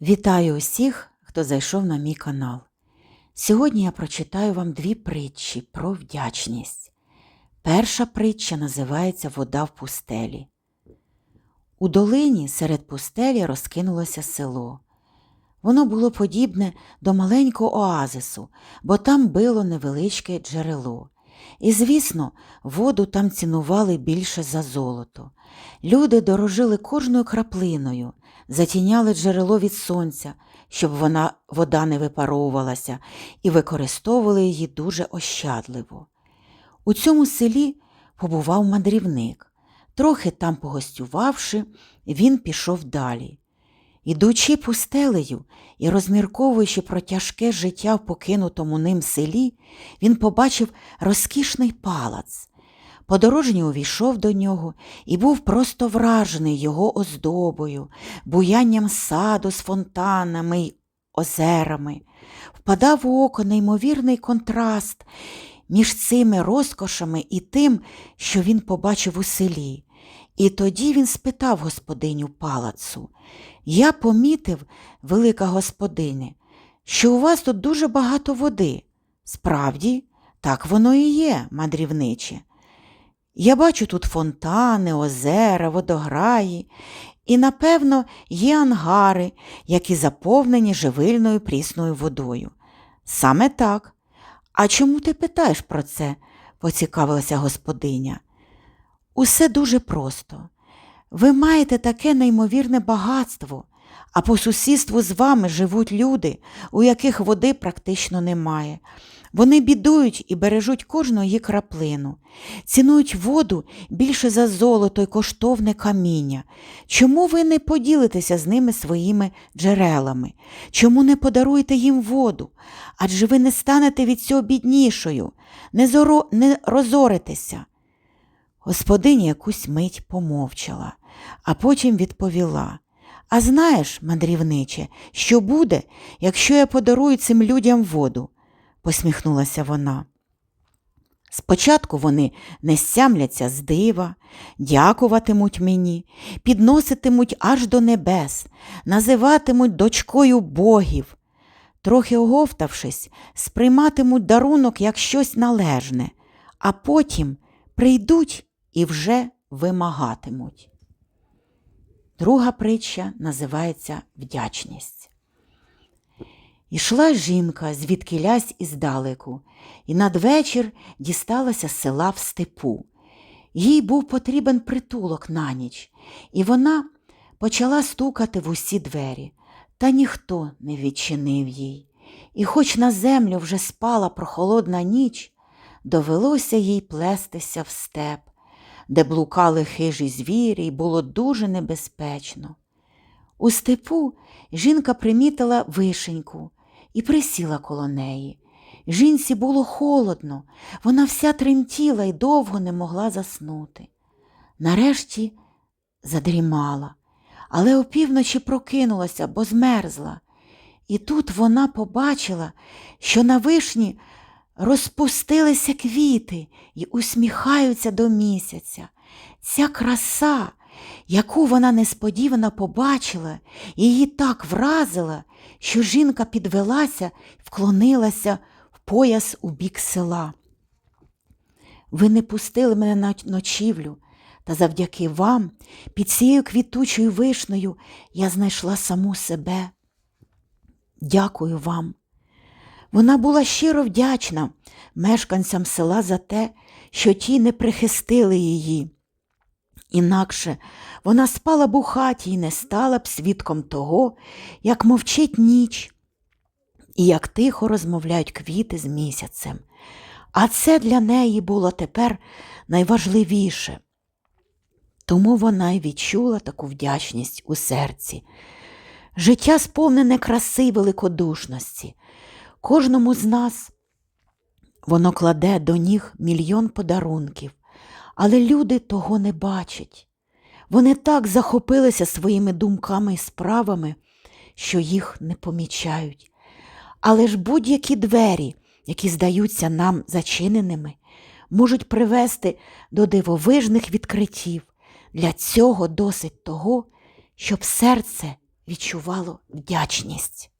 Вітаю усіх, хто зайшов на мій канал. Сьогодні я прочитаю вам дві притчі про вдячність. Перша притча називається Вода в пустелі. У долині серед пустелі розкинулося село. Воно було подібне до маленького оазису, бо там било невеличке джерело. І, звісно, воду там цінували більше за золото. Люди дорожили кожною краплиною, затіняли джерело від сонця, щоб вона, вода не випаровувалася, і використовували її дуже ощадливо. У цьому селі побував мандрівник. Трохи там погостювавши, він пішов далі. Ідучи пустелею і розмірковуючи про тяжке життя в покинутому ним селі, він побачив розкішний палац. Подорожній увійшов до нього і був просто вражений його оздобою, буянням саду з фонтанами й озерами. Впадав у око неймовірний контраст між цими розкошами і тим, що він побачив у селі. І тоді він спитав господиню палацу Я помітив, велика господине, що у вас тут дуже багато води. Справді, так воно і є, мандрівниче. Я бачу тут фонтани, озера, водограї, і, напевно, є ангари, які заповнені живильною прісною водою. Саме так. А чому ти питаєш про це? поцікавилася господиня. Усе дуже просто. Ви маєте таке неймовірне багатство, а по сусідству з вами живуть люди, у яких води практично немає. Вони бідують і бережуть кожну її краплину, цінують воду більше за золото й коштовне каміння. Чому ви не поділитеся з ними своїми джерелами? Чому не подаруєте їм воду? Адже ви не станете від цього біднішою, не, зоро... не розоритеся. Господиня якусь мить помовчала, а потім відповіла. А знаєш, мандрівниче, що буде, якщо я подарую цим людям воду? посміхнулася вона. Спочатку вони не стямляться з дива, дякуватимуть мені, підноситимуть аж до небес, називатимуть дочкою богів. Трохи оговтавшись, сприйматимуть дарунок як щось належне, а потім прийдуть і вже вимагатимуть. Друга притча називається Вдячність. Ішла жінка звідки лясь іздалеку, і надвечір дісталася села в степу. Їй був потрібен притулок на ніч, і вона почала стукати в усі двері, та ніхто не відчинив їй. І хоч на землю вже спала прохолодна ніч, довелося їй плестися в степ, де блукали хижі звірі, і було дуже небезпечно. У степу жінка примітила вишеньку і присіла коло неї. Жінці було холодно, вона вся тремтіла і довго не могла заснути. Нарешті задрімала, але опівночі прокинулася, бо змерзла. І тут вона побачила, що на вишні розпустилися квіти і усміхаються до місяця. Ця краса, яку вона несподівано побачила, її так вразила, що жінка підвелася вклонилася в пояс у бік села. Ви не пустили мене на ночівлю, та завдяки вам, під цією квітучою вишнею, я знайшла саму себе. Дякую вам. Вона була щиро вдячна мешканцям села за те, що ті не прихистили її. Інакше вона спала б у хаті і не стала б свідком того, як мовчить ніч і як тихо розмовляють квіти з місяцем. А це для неї було тепер найважливіше. Тому вона й відчула таку вдячність у серці. Життя сповнене краси великодушності. Кожному з нас воно кладе до ніг мільйон подарунків, але люди того не бачать. Вони так захопилися своїми думками і справами, що їх не помічають. Але ж будь-які двері, які здаються нам зачиненими, можуть привести до дивовижних відкриттів. Для цього досить того, щоб серце відчувало вдячність.